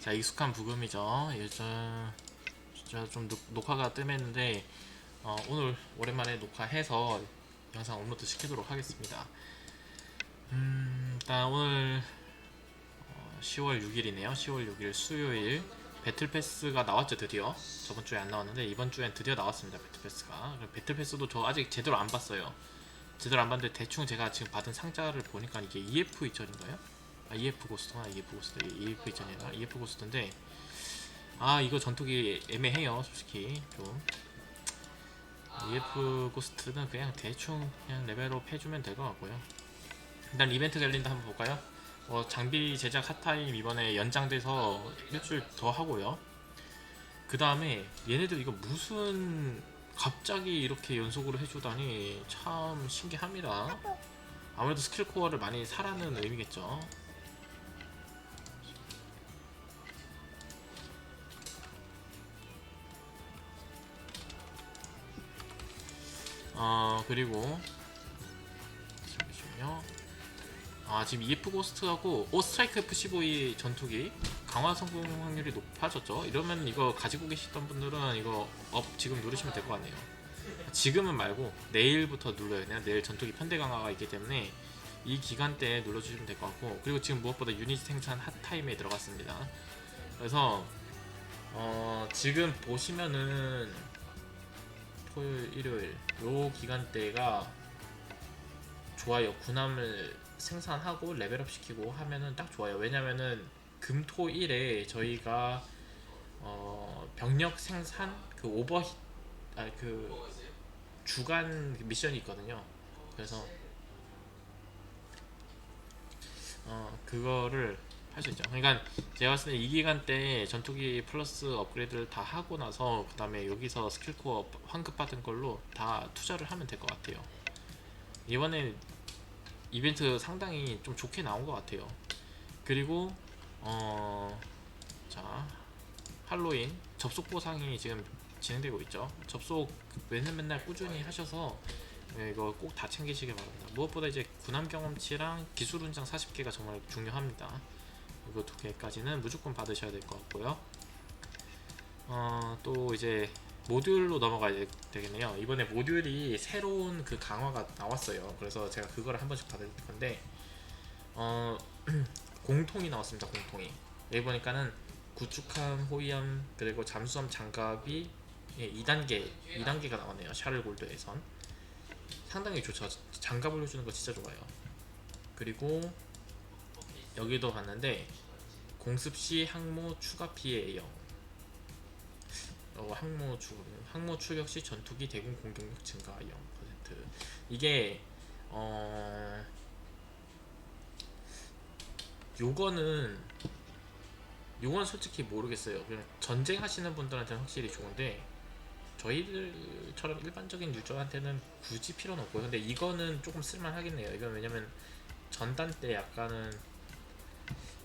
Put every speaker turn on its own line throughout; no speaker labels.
자 익숙한 부금이죠. 요즘 진짜 좀 녹, 녹화가 뜸했는데 어, 오늘 오랜만에 녹화해서 영상 업로드 시키도록 하겠습니다. 음, 일단 오늘 어, 10월 6일이네요. 10월 6일 수요일 배틀 패스가 나왔죠 드디어. 저번 주에 안 나왔는데 이번 주엔 드디어 나왔습니다 배틀 패스가. 배틀 패스도 저 아직 제대로 안 봤어요. 제대로 안 봤는데 대충 제가 지금 받은 상자를 보니까 이게 EF 이전인가요? 아 EF 고스트가 EF 고스트 EF 이전이라 EF 고스트인데 아 이거 전투기 애매해요 솔직히. 좀. EF 고스트는 그냥 대충 그냥 레벨업 해주면 될 것 같고요. 일단 이벤트 갤린드 한번 볼까요? 어, 장비 제작 핫타임 이번에 연장돼서 일주일 더 하고요. 그 다음에 얘네들 이거 무슨 갑자기 이렇게 연속으로 해주다니 참 신기합니다. 아무래도 스킬 코어를 많이 사라는 의미겠죠 어 그리고 잠시만요. 아 지금 EF 고스트하고 오 스트라이크 F15이 전투기 강화 성공 확률이 높아졌죠. 이러면 이거 가지고 계시던 분들은 이거 업 지금 누르시면 될 것 같네요. 지금은 말고 내일부터 눌러야 돼요. 내일 전투기 편대 강화가 있기 때문에 이 기간대에 눌러주시면 될 것 같고 그리고 지금 무엇보다 유닛 생산 핫타임에 들어갔습니다. 그래서 어, 지금 보시면은 토요일, 일요일 요 기간대가 좋아요. 군함을 생산하고 레벨업 시키고 하면은 딱 좋아요. 왜냐면은 금, 토, 일에 저희가 어, 병력 생산 그 오버히 아그 주간 그 미션이 있거든요. 그래서 어 그거를 할 수 있죠. 그러니까 제가 봤을 때 이 기간 때 전투기 플러스 업그레이드를 다 하고 나서 그 다음에 여기서 스킬코어 환급 받은 걸로 다 투자를 하면 될 것 같아요. 이번에 이벤트 상당히 좀 좋게 나온 것 같아요. 그리고 어, 자 할로윈 접속 보상이 지금 진행되고 있죠. 접속 맨날 맨날 꾸준히 하셔서 네, 이거 꼭 다 챙기시길 바랍니다. 무엇보다 이제 군함 경험치랑 기술 훈장 40개가 정말 중요합니다. 이거 두 개까지는 무조건 받으셔야 될 것 같고요. 어, 또 이제 모듈로 넘어가야 되- 되겠네요. 이번에 모듈이 새로운 그 강화가 나왔어요. 그래서 제가 그거를 한 번씩 받을 건데, 어, 공통이 나왔습니다. 공통이. 여기 보니까는 구축함, 호위함, 그리고 잠수함 장갑이 예, 2단계, 2단계가 나왔네요. 샤를 골드에선. 상당히 좋죠. 장갑을 해주는 거 진짜 좋아요. 그리고 여기도 봤는데 공습 시 항모 추가 피해 영. 어, 항모 주 항모 출격 시 전투기 대공 공격력 증가 0%. 이게 어 요거는 요건 솔직히 모르겠어요. 그냥 전쟁하시는 분들한테는 확실히 좋은데 저희들처럼 일반적인 유저한테는 굳이 필요는 없고요. 근데 이거는 조금 쓸만하겠네요. 이건 왜냐면 전단 때 약간은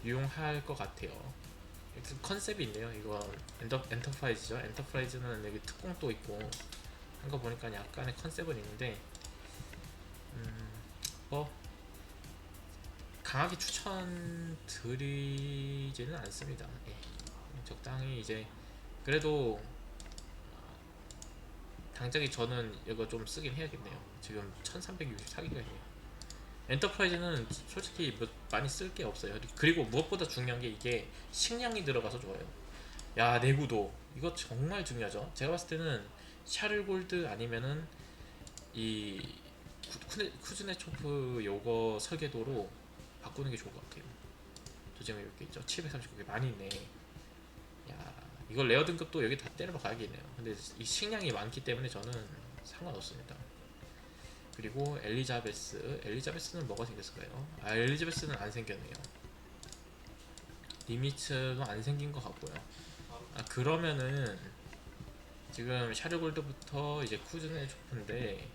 유용할 것 같아요. 그 컨셉이 있네요. 이거 엔터, 엔터프라이즈죠. 엔터프라이즈는 여기 특공도 있고 한 거 보니까 약간의 컨셉은 있는데 음, 뭐 강하게 추천드리지는 않습니다. 예. 적당히 이제 그래도 당장에 저는 이거 좀 쓰긴 해야겠네요. 지금 1364기가예요. 엔터프라이즈는 솔직히 뭐 많이 쓸 게 없어요. 그리고 무엇보다 중요한 게 이게 식량이 들어가서 좋아요. 야 내구도 이거 정말 중요하죠. 제가 봤을 때는 샤를 골드 아니면은 이 쿠즈네초프 요거 설계도로 바꾸는 게 좋을 것 같아요. 도장이 이렇게 있죠. 739개 많이 있네. 야 이걸 레어 등급도 여기 다 때려 박아야겠네요. 근데 이 식량이 많기 때문에 저는 상관없습니다. 그리고 엘리자베스 엘리자베스는 뭐가 생겼을까요? 아 엘리자베스는 안 생겼네요 리미츠도 안 생긴 것 같고요 아 그러면은 지금 샤르골드부터 이제 쿠즈네 초프인데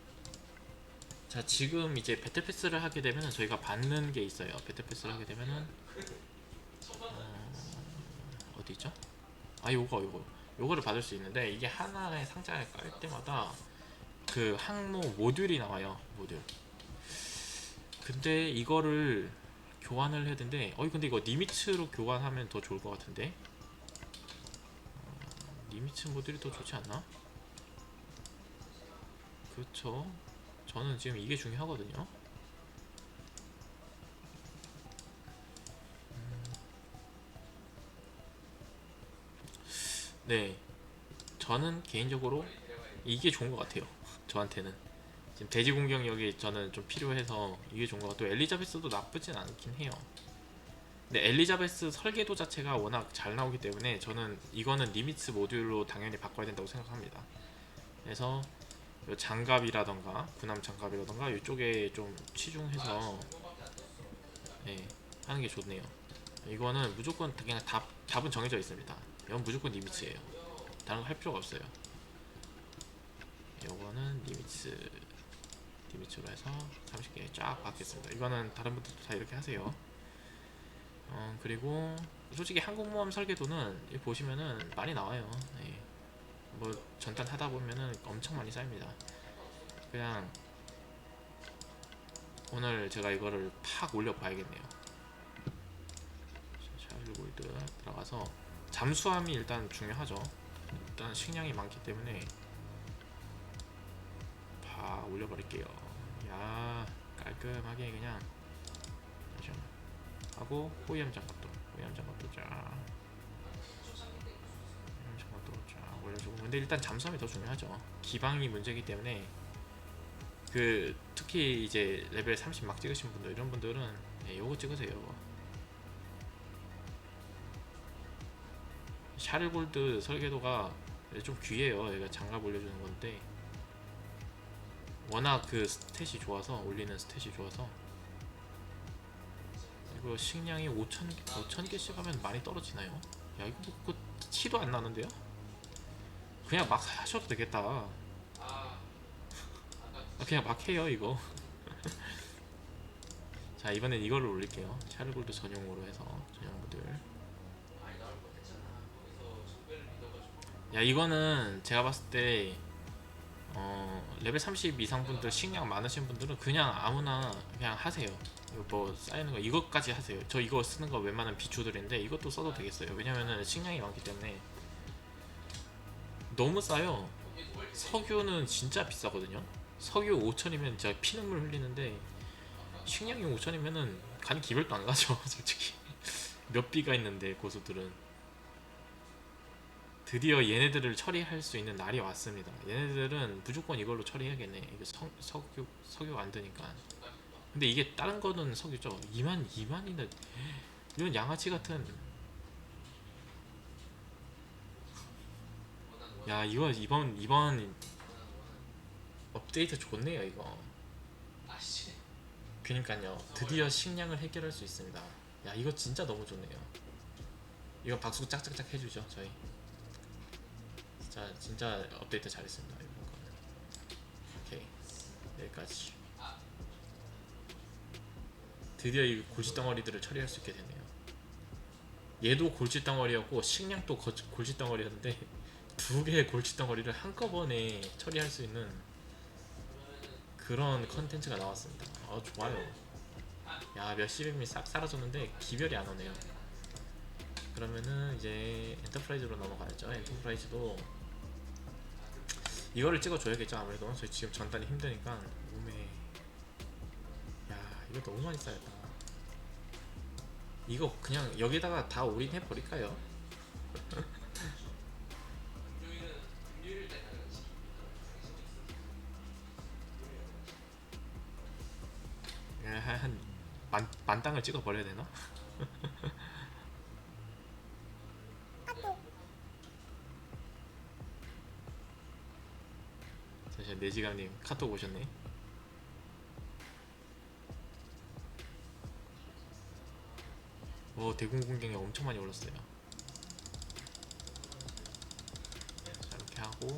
자 지금 이제 배틀패스를 하게 되면 저희가 받는 게 있어요 배틀패스를 하게 되면은 어, 어디 있죠? 아 요거 요거 요거를 받을 수 있는데 이게 하나의 상자에 깔 때마다 그 항모 모듈이 나와요 모듈. 근데 이거를 교환을 해야 되는데 어이 근데 이거 니미츠로 교환하면 더 좋을 것 같은데? 리미츠 모듈이 더 좋지 않나? 그쵸 저는 지금 이게 중요하거든요. 음. 네. 저는 개인적으로 이게 좋은 것 같아요 저한테는 지금 대지 공격력이 저는 좀 필요해서 이게 좋은 것 같고 엘리자베스도 나쁘진 않긴 해요 근데 엘리자베스 설계도 자체가 워낙 잘 나오기 때문에 저는 이거는 리미츠 모듈로 당연히 바꿔야 된다고 생각합니다. 그래서 요 장갑이라던가 군함 장갑이라던가 이쪽에 좀 치중해서 예, 하는 게 좋네요. 이거는 무조건 그냥 답 답은 정해져 있습니다. 이건 무조건 리미츠예요. 다른 거 할 필요가 없어요. 요거는 리미츠 리미츠로 해서 30개 쫙 받겠습니다. 이거는 다른 분들도 다 이렇게 하세요. 어 그리고 솔직히 항공모함 설계도는 이 보시면은 많이 나와요. 예. 뭐 전단 하다 보면은 엄청 많이 쌓입니다. 그냥 오늘 제가 이거를 팍 올려 봐야겠네요. 샤일 골드 들어가서 잠수함이 일단 중요하죠. 일단 식량이 많기 때문에 팍 올려버릴게요. 야 깔끔하게 그냥 잠시만. 하고 호위함 장갑도 호위함 장갑도 쫙. 호위함 장갑도 쫙 올려주고. 근데 일단 잠수함이 더 중요하죠. 기방이 문제이기 때문에 그 특히 이제 레벨 30 막 찍으신 분들 이런 분들은 예, 요거 찍으세요. 요거 샤르골드 설계도가 좀 귀해요. 얘가 장갑 올려주는 건데 워낙 그 스탯이 좋아서 올리는 스탯이 좋아서 이거 식량이 5천 5천 개씩 하면 많이 떨어지나요? 야 이거 뭐 그거 티도 안 나는데요? 그냥 막 하셔도 되겠다. 아, 그냥 막 해요 이거. 자 이번엔 이거를 올릴게요. 샤르골드 전용으로 해서 전용 모듈. 야 이거는 제가 봤을 때 어, 레벨 30 이상 분들 식량 많으신 분들은 그냥 아무나 그냥 하세요. 이거 뭐 쌓이는 거 이것까지 하세요. 저 이거 쓰는 거 웬만한 비추들인데 이것도 써도 되겠어요. 왜냐면은 식량이 많기 때문에 너무 싸요. 석유는 진짜 비싸거든요. 석유 5천이면 진짜 피눈물 흘리는데 식량이 5천이면은 간 기별도 안 가죠. 솔직히 몇 비가 있는데 고수들은 드디어 얘네들을 처리할 수 있는 날이 왔습니다. 얘네들은 무조건 이걸로 처리해야겠네. 이거 석, 석유 석유 안 되니까. 근데 이게 다른 거는 석유죠. 2만 2만이나 이런 양아치 같은. 야 이거 이번 이번 업데이트 좋네요 이거. 그니까요. 드디어 식량을 해결할 수 있습니다. 야 이거 진짜 너무 좋네요. 이거 박수 짝짝짝 해주죠 저희. 진짜 진짜 업데이트 잘했습니다 이번 거는. 오케이 여기까지. 드디어 이 골치 덩어리들을 처리할 수 있게 되네요. 얘도 골치 덩어리였고 식량도 거- 골치 덩어리였는데 두 개의 골치 덩어리를 한꺼번에 처리할 수 있는 그런 컨텐츠가 나왔습니다. 아 좋아요. 야 몇십임이 싹 사라졌는데 기별이 안 오네요. 그러면은 이제 엔터프라이즈로 넘어가야죠. 엔터프라이즈도 이거를 찍어줘야겠죠 아무래도 저희 지금 전단이 힘드니까 몸에 야 이거 너무 많이 쌓였다 이거 그냥 여기다가 다 올인해 버릴까요? 한 만 만땅을 찍어 버려야 되나? 잠시만 내지감님 카톡 오셨네. 오 대공 공격이 엄청 많이 올랐어요. 자 이렇게 하고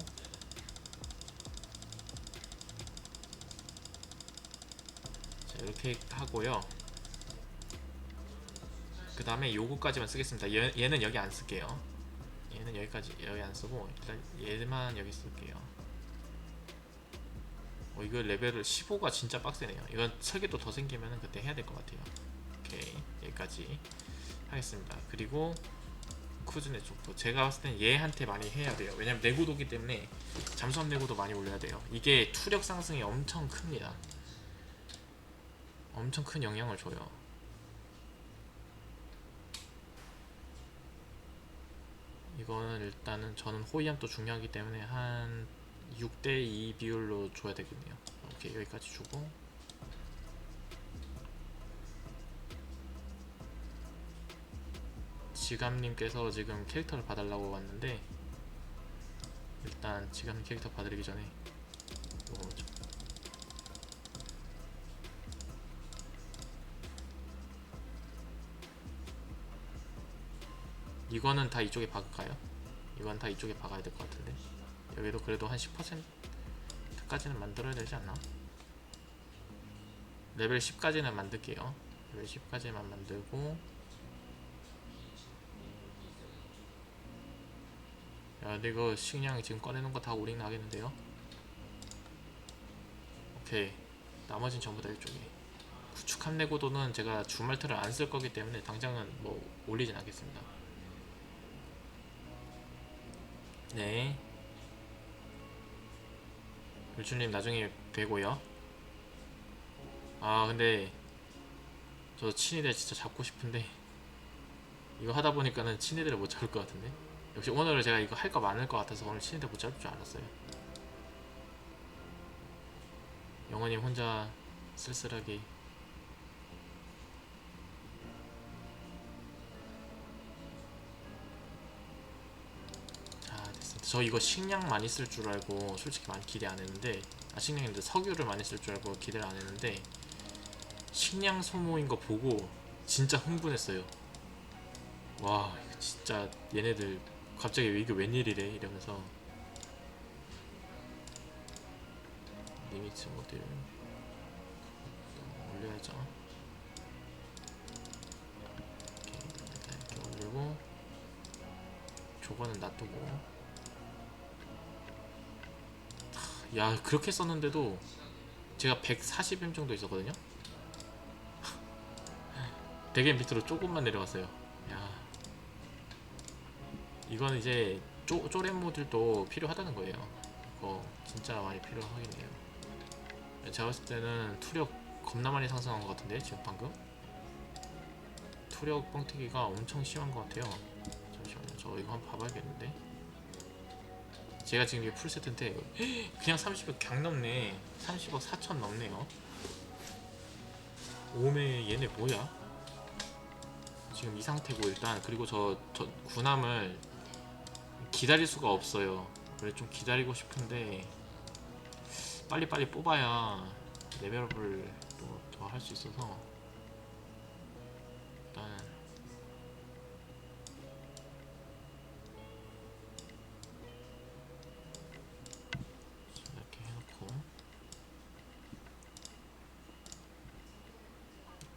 자 이렇게 하고요. 그 다음에 요거까지만 쓰겠습니다. 얘, 얘는 여기 안 쓸게요. 얘는 여기까지 여기 안 쓰고 일단 얘만 여기 쓸게요. 어, 이거 레벨을 15가 진짜 빡세네요. 이건 설계도 더 생기면 그때 해야 될 것 같아요. 오케이 여기까지 하겠습니다. 그리고 쿠즈네 쪽도 제가 봤을 땐 얘한테 많이 해야 돼요 왜냐면 내구도기 때문에 잠수함 내구도 많이 올려야 돼요 이게 투력 상승이 엄청 큽니다 엄청 큰 영향을 줘요 이거는 일단은 저는 호이암도 중요하기 때문에 한 6대2 비율로 줘야 되겠네요. 오케이 여기까지 주고. 지감님께서 지금 캐릭터를 봐달라고 왔는데 일단 지감님 캐릭터 봐드리기 전에 좀 이거는 다 이쪽에 박을까요? 이건 다 이쪽에 박아야 될 것 같은데 여기도 그래도 한 10%까지는 만들어야 되지 않나? 레벨 10까지는 만들게요. 레벨 10까지만 만들고. 야 근데 이거 식량 지금 꺼내놓은 거 다 오링 나겠는데요? 오케이. 나머진 전부 다 이쪽에. 구축 함 내고도는 제가 주말트를 안 쓸 거기 때문에 당장은 뭐 올리진 않겠습니다. 네 물주님 나중에 뵈고요. 아 근데 저 친이들 진짜 잡고 싶은데 이거 하다 보니까는 친이들을 못 잡을 것 같은데? 역시 오늘은 제가 이거 할 거 많을 것 같아서 오늘 친이들 못 잡을 줄 알았어요. 영원님 혼자 쓸쓸하게 저 이거 식량 많이 쓸 줄 알고 솔직히 많이 기대 안 했는데 아 식량인데 석유를 많이 쓸 줄 알고 기대를 안 했는데 식량 소모인 거 보고 진짜 흥분했어요. 와 이거 진짜 얘네들 갑자기 왜 이게 웬일이래? 이러면서 리미트 모델 올려야죠. 이렇게 이렇게 올리고 저거는 놔두고 야 그렇게 썼는데도 제가 140M 정도 있었거든요? 100M 밑으로 조금만 내려갔어요. 야 이건 이제 쪼, 쪼렘 모듈도 필요하다는 거예요. 이거 진짜 많이 필요하겠네요. 제가 봤을 때는 투력 겁나 많이 상승한 것 같은데 지금 방금? 투력 뻥튀기가 엄청 심한 것 같아요. 잠시만요. 저 이거 한번 봐봐야겠는데 제가 지금 이게 풀세트인데 그냥 30억 강 넘네. 30억 4천 넘네요. 오메 얘네 뭐야? 지금 이 상태고 일단 그리고 저, 저 군함을 기다릴 수가 없어요. 그래 좀 기다리고 싶은데 빨리 빨리 뽑아야 레벨업을 또 더 할 수 있어서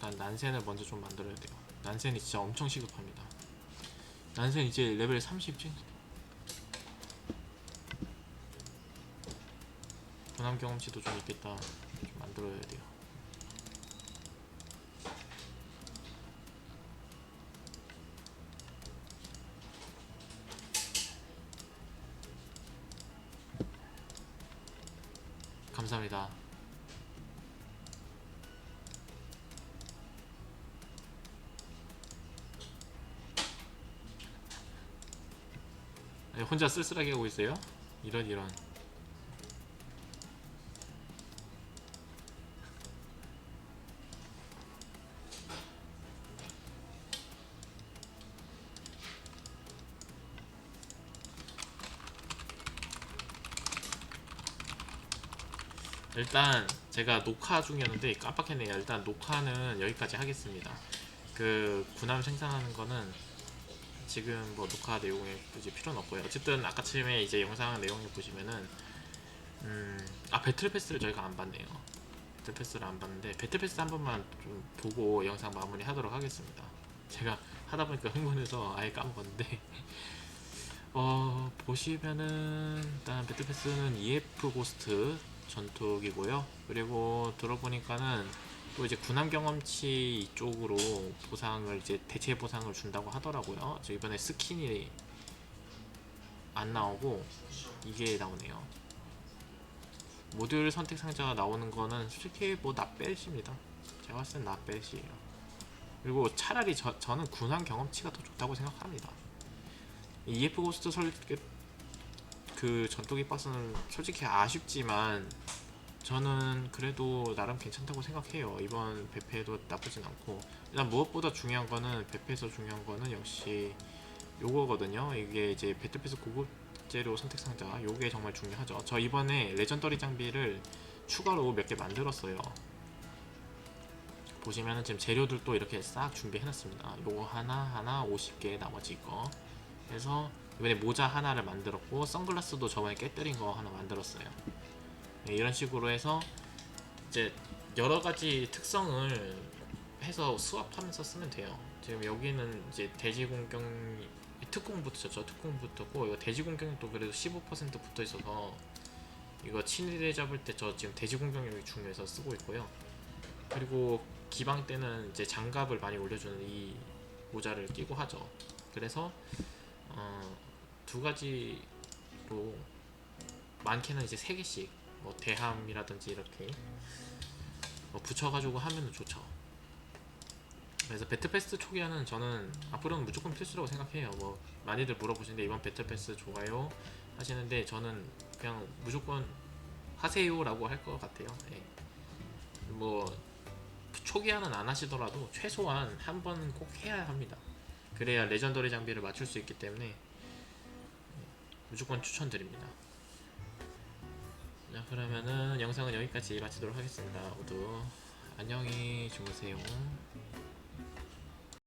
일단 난센을 먼저 좀 만들어야 돼요. 난센이 진짜 엄청 시급합니다. 난센 이제 레벨 30쯤 군함 경험치도 좀 있겠다. 좀 만들어야 돼요. 감사합니다 혼자 쓸쓸하게 하고 있어요? 이런 이런 일단 제가 녹화 중이었는데 깜빡했네요. 일단 녹화는 여기까지 하겠습니다. 그 군함 생산하는 거는 지금 뭐 녹화 내용에 굳이 필요는 없고요. 어쨌든 아까 처음에 이제 영상 내용에 보시면은 음, 아 배틀 패스를 저희가 안 봤네요. 배틀 패스를 안 봤는데 배틀 패스 한 번만 좀 보고 영상 마무리 하도록 하겠습니다. 제가 하다 보니까 흥분해서 아예 까먹었는데 어 보시면은 일단 배틀 패스는 EF 고스트 전투기고요. 그리고 들어보니까는 또 이제 군함 경험치 이쪽으로 보상을 이제 대체 보상을 준다고 하더라고요. 저 이번에 스킨이 안 나오고 이게 나오네요. 모듈 선택 상자가 나오는 거는 솔직히 뭐 나뺄입니다. 제가 봤을 땐 나뺄이에요. 그리고 차라리 저, 저는 군함 경험치가 더 좋다고 생각합니다. 이 EF 고스트 설, 그, 그 전투기 박스는 솔직히 아쉽지만 저는 그래도 나름 괜찮다고 생각해요. 이번 배패도 나쁘진 않고 일단 무엇보다 중요한 거는 배패에서 중요한 거는 역시 요거거든요. 이게 이제 배틀패스 고급 재료 선택 상자 요게 정말 중요하죠. 저 이번에 레전더리 장비를 추가로 몇 개 만들었어요. 보시면은 지금 재료들도 이렇게 싹 준비해놨습니다. 요거 하나 하나 50개 나머지 거 그래서 이번에 모자 하나를 만들었고 선글라스도 저번에 깨뜨린 거 하나 만들었어요. 네, 이런 식으로 해서 이제 여러 가지 특성을 해서 수합하면서 쓰면 돼요. 지금 여기는 이제 돼지 공격 특공 붙었죠. 특공 붙었고 이거 돼지 공격이 또 그래도 15% 붙어 있어서 이거 친위대 잡을 때 저 지금 돼지 공격력이 중요해서 쓰고 있고요. 그리고 기방 때는 이제 장갑을 많이 올려주는 이 모자를 끼고 하죠. 그래서 어, 두 가지로 많게는 이제 세 개씩 뭐 대함이라든지 이렇게 뭐 붙여가지고 하면 좋죠. 그래서 배틀패스 초기화는 저는 앞으로는 무조건 필수라고 생각해요. 뭐 많이들 물어보시는데 이번 배틀패스 좋아요 하시는데 저는 그냥 무조건 하세요라고 할 것 같아요. 예. 뭐 초기화는 안 하시더라도 최소한 한 번 꼭 해야 합니다. 그래야 레전더리 장비를 맞출 수 있기 때문에 예, 무조건 추천드립니다. 자 그러면은 영상은 여기까지 마치도록 하겠습니다. 모두 안녕히 주무세요.